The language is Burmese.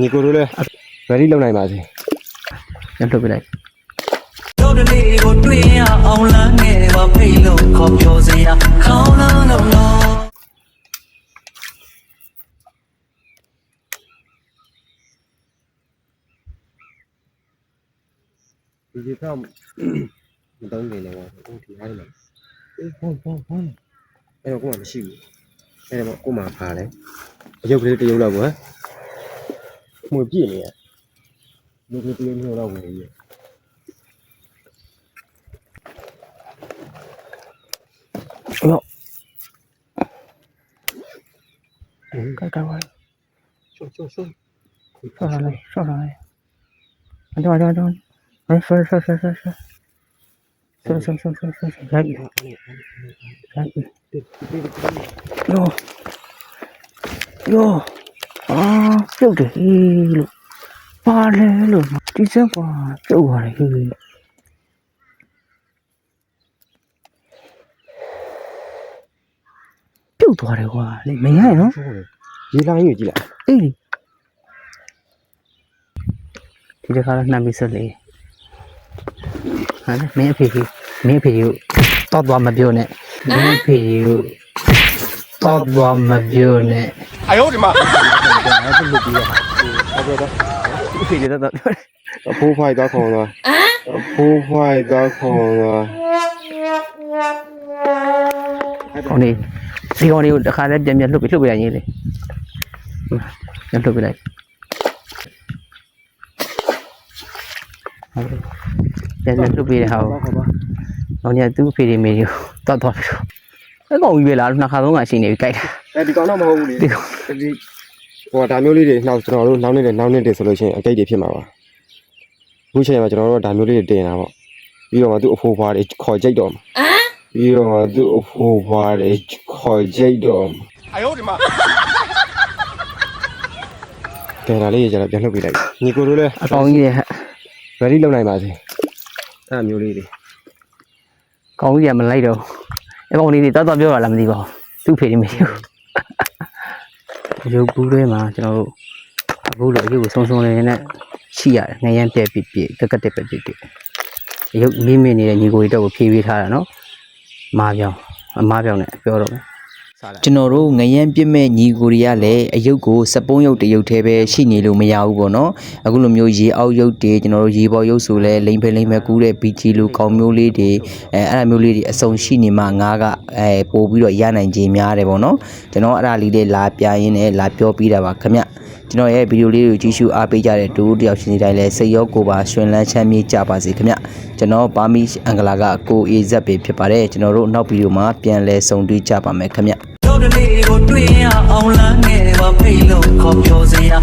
ညီကိုတို့လည်း ready လုပ်နိုင်ပါစေပြန်ထုတ်ပြလိုက်တို့တလေးကိုတွေ့ရအောင်လမ်းငယ်ပါဖိတ်လို့ခေါ်ပြောစရာခေါင်းလုံးလုံးလုံးဒီဒီတော့မတောင်းနေတယ်ကွာဟိုဒီဟားနေမှာအေးဖုန်းဖုန်းဖုန်းအဲ့တော့ကိုမှမရှိဘူးအဲ့တော့ကိုမှဖားတယ်အယုတ်ကလေးတစ်ယုတ်လောက်ကွာ 什么病呢？那个病没有那玩。不要。嗯，该干嘛？上上上。上上来，上上来。啊，这玩意儿，这玩意儿，哎，说说说说说。上上上上上上，来，来，对，哟，哟，啊。 ပြုတ်တယ်ဟေးလို့ပါလေလို့ဒီစက်ပါပြုတ်သွားတယ်ဟေးပြုတ်သွားတယ်ကွာလေမရရနော်ရေလိုင်းယူကြည့်လိုက်အေးလေဒီတစ်ခါတော့နှမ်းပြီးစက်လေဟာမင်းအဖေကြီးမင်းအဖေကြီးကိုတော့သွားမပြောနဲ့မင်းအဖေကြီးကိုတော့သွားမပြောနဲ့အဲ့ဒါ လွတ်ပြီးတော့ဟုတ်ကဲ့တော့အဖေကြီးတော့တော့အဖိုးဖိုက်တော့ခေါ်တော့အဖိုးဖိုက်တော့ခေါ်တော့ကောင်းနေဒီကောင်းလေးကိုတစ်ခါတည်းပြန်ပြန်လှုပ်ပြီးလှုပ်ပြရရင်လေပြန်လှုပ်ပြလိုက်ဟုတ်ပြန်ပြန်လှုပ်ပြတဲ့ဟာကိုတော့ခေါ်ပါ။တော့ညသူ့အဖေတွေမေတွေတတ်သွားပြီ။အဲ့ကောင်ကြီးပဲလားနှစ်ခါသုံးခါရှိနေပြီကြိုက်တာအဲဒီကောင်တော့မဟုတ်ဘူးလေဒီကောင်ဒီ ဟိုဒါမျိုးလေးတွေနောက်ကျွန်တော်တို့နောက်နေ့နဲ့နောက်နေ့တွေဆိုလို့ရှိရင်အကိတ်တွေဖြစ်မှာပါအခုချိန်မှာကျွန်တော်တို့ဒါမျိုးလေးတွေတင်တာပေါ့ပြီးတော့မှသူ့အဖိုးဖွားတွေခေါ်ကြိတ်တော့မှာပြီးတော့မှသူ့အဖိုးဖွားတွေခေါ်ကြိတ်တော့မှာအယောဒီမှာကဲဒါလေးကြတော့ပြန်လှုပ်ပြလိုက်ညီကိုတို့လည်းအကောင်းကြီးရဲ့ဟဲ့ ready လုပ်နိုင်ပါစေအဲ့ဒါမျိုးလေးတွေကောင်းကြီးကမလိုက်တော့အကောင်လေးတွေတော်တော်ပြောတာလားမသိပါဘူးသူ့ဖေတွေမရှိဘူး ရုပ်ဘူးထဲမှာကျွန်တော်တို့အခုလိုရုပ်ကိုဆုံးဆုံးလေးနဲ့ရှိရတယ်။ငရမ်းပြက်ပြက်ပြက်ကက်ကက်တက်ပြက်ပြက်ပြက်ရုပ်မိမိနေတဲ့ညီကိုတွေတော့ကိုဖြေးပေးထားတာနော်။မာပြောင်းအမားပြောင်းနဲ့ပြောတော့မယ်။ ကျွန်တော်တို့ငရမ်းပြစ်မဲ့ညီကိုတွေကလည်းအယုတ်ကိုစပုံးယုတ်တယုတ်သေးပဲရှိနေလို့မရဘူးပေါ့နော်အခုလိုမျိုးရေအောက်ယုတ်တွေကျွန်တော်တို့ရေပေါ်ယုတ်ဆိုလဲလိမ့်ဖဲလိမ့်ဖဲကူးတဲ့ BG လိုကောင်းမျိုးလေးတွေအဲအဲ့ဒါမျိုးလေးတွေအစုံရှိနေမှငါးကအဲပို့ပြီးတော့ရနိုင်ခြင်းများတယ်ပေါ့နော်ကျွန်တော်အဲ့ဒါလေးတွေလာပြရင်းနဲ့လာပြောပြတာပါခင်ဗျကျွန်တော်ရဲ့ဗီဒီယိုလေးကိုကြည့်ရှုအားပေးကြတဲ့တူတယောက်ချင်းစီတိုင်းလည်းစိတ်ရောကိုယ်ပါရှင်လန်းချမ်းမြေ့ကြပါစေခင်ဗျကျွန်တော်ပါမီအင်္ဂလာကကိုအေဇက်ပဲဖြစ်ပါတယ်ကျွန်တော်တို့နောက်ဗီဒီယိုမှာပြန်လည်ဆုံတွေ့ကြပါမယ်ခင်ဗျ တို့တလေးကိုတွေ့ရအောင်လမ်းငယ်ပါဖိတ်လို့ခေါ်ပြောစရာ